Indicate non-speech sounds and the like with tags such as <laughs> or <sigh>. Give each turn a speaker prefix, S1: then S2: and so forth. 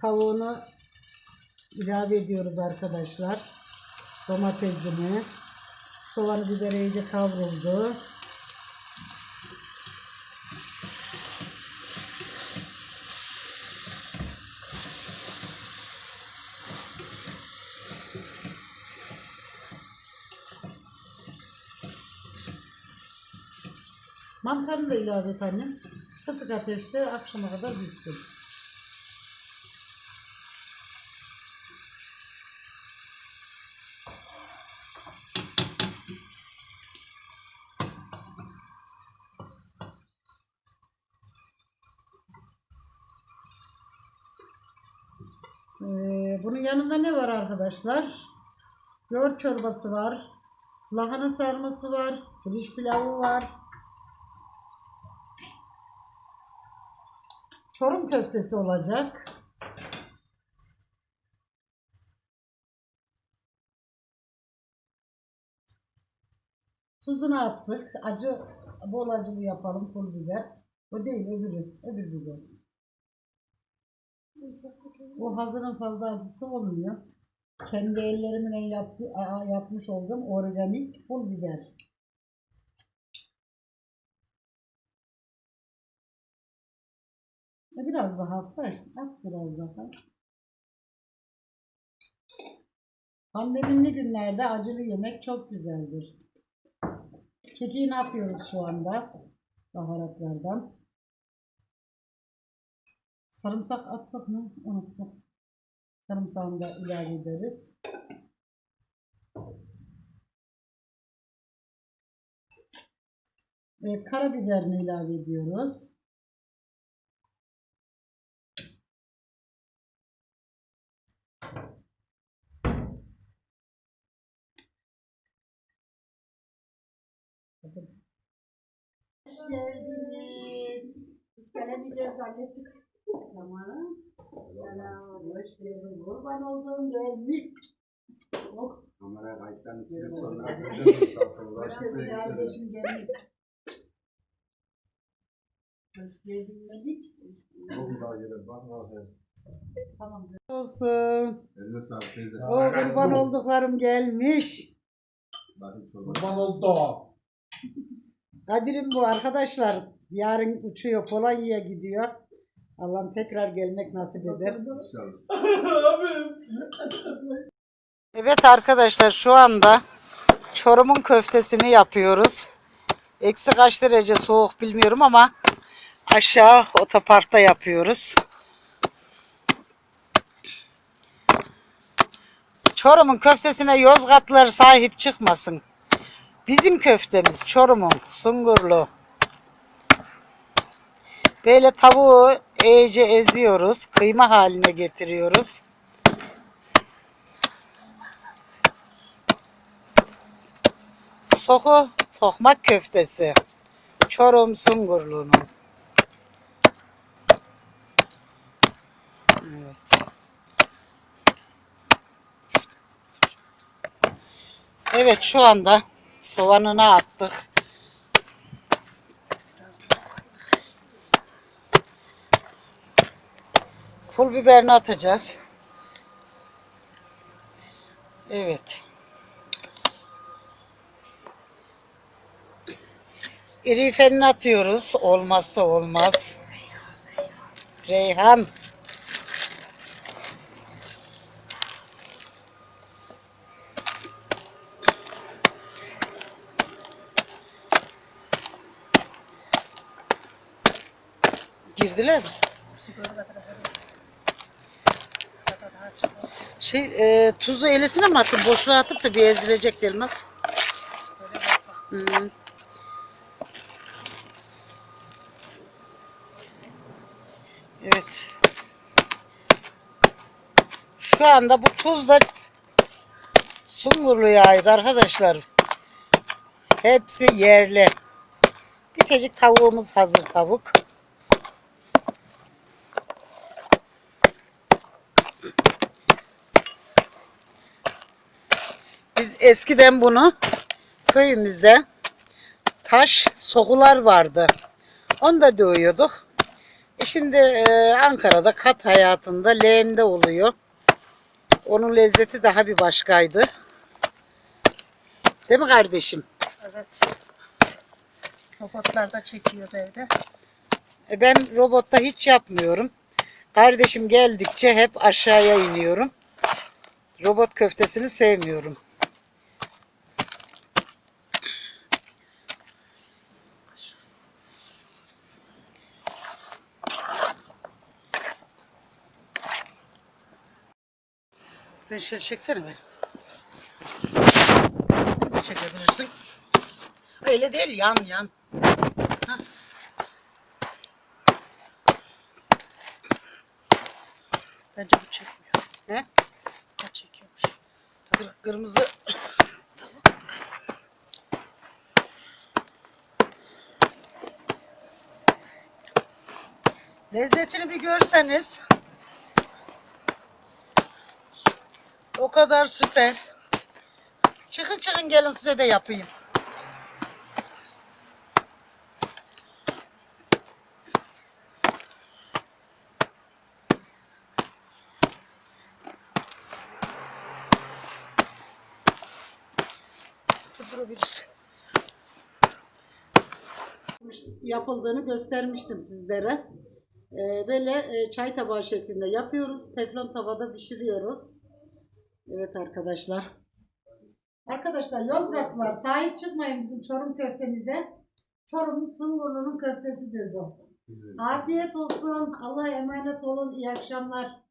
S1: tavuğunu ilave ediyoruz arkadaşlar. Domatesini. Soğanı biberi iyice kavruldu. Mantarını da ilave et annem. Kısık ateşte akşama kadar pişsin. Bunun yanında ne var arkadaşlar? Yoğurt çorbası var. Lahana sarması var. Pirinç pilavı var. Çorum köftesi olacak. Tuzunu attık. Acı, bol acılı yapalım pul biber. O değil öbürü. Öbür biber. Bu hazırın fazla acısı olmuyor. Kendi ellerimle yaptı, yapmış olduğum organik pul biber. E, Biraz daha say. At biraz daha. Pandemili günlerde acılı yemek çok güzeldir. Kekiğini atıyoruz şu anda. Baharatlardan. Sarımsak attık mı? Unuttuk. Sarımsağını da ilave ederiz. Evet, karabiberini ilave ediyoruz. Hoş geldiniz. Biz gelemeyeceğiz zannettik. Tamam. Selam. Hoş geldin. Kurban olduğum gelmiş. Oh.
S2: Kamera kayıttan size
S1: Evet.
S2: sonra
S1: Hoş <laughs> geldin kardeşim gelmiş. Hoş geldin Melik. Tamam. Olsun.
S2: Eline sağlık teyze.
S1: O kurban olduklarım gelmiş.
S3: Kurban oldu.
S1: Kadir'im bu arkadaşlar. Yarın uçuyor Polonya'ya gidiyor. Allah'ım tekrar gelmek nasip eder. Evet arkadaşlar şu anda Çorum'un köftesini yapıyoruz. Eksi kaç derece soğuk bilmiyorum ama aşağı otoparkta yapıyoruz. Çorum'un köftesine Yozgatlılar sahip çıkmasın. Bizim köftemiz Çorum'un sungurlu. Böyle tavuğu iyice eziyoruz. Kıyma haline getiriyoruz. Soku tokmak köftesi. Çorum Sungurlu'nun. Evet. Evet şu anda soğanını attık. Pul biberini atacağız. Evet. İrifenini atıyoruz. Olmazsa olmaz. Reyhan. Girdiler mi? Şey, e, tuzu elisine mi attın? Boşluğa atıp da bir ezilecek. Hı. Evet. Şu anda bu tuz da Sungurlu'ya arkadaşlar. Hepsi yerli. Bir tecik tavuğumuz hazır tavuk. Biz eskiden bunu köyümüzde taş sokular vardı. Onu da dövüyorduk. E Şimdi e, Ankara'da kat hayatında leğende oluyor. Onun lezzeti daha bir başkaydı. Değil mi kardeşim?
S3: Evet. Robotlarda çekiyoruz evde.
S1: E, Ben robotta hiç yapmıyorum. Kardeşim geldikçe hep aşağıya iniyorum. Robot köftesini sevmiyorum. Ben şöyle çeksene ben. Çekebilirsin. Öyle değil yan yan.
S3: Bence bu çekmiyor.
S1: Ne?
S3: Ha çekiyormuş.
S1: Kır- Kırmızı. Lezzetini bir görseniz. O kadar süper. Çıkın çıkın gelin size de yapayım. Durabilirsin. Yapıldığını göstermiştim sizlere. Ee, böyle e, çay tabağı şeklinde yapıyoruz. Teflon tavada pişiriyoruz. Evet arkadaşlar. Arkadaşlar Yozgatlılar sahip çıkmayın bizim Çorum köftemize. Çorum Sungurlu'nun köftesidir bu. Afiyet olsun. Allah'a emanet olun. İyi akşamlar.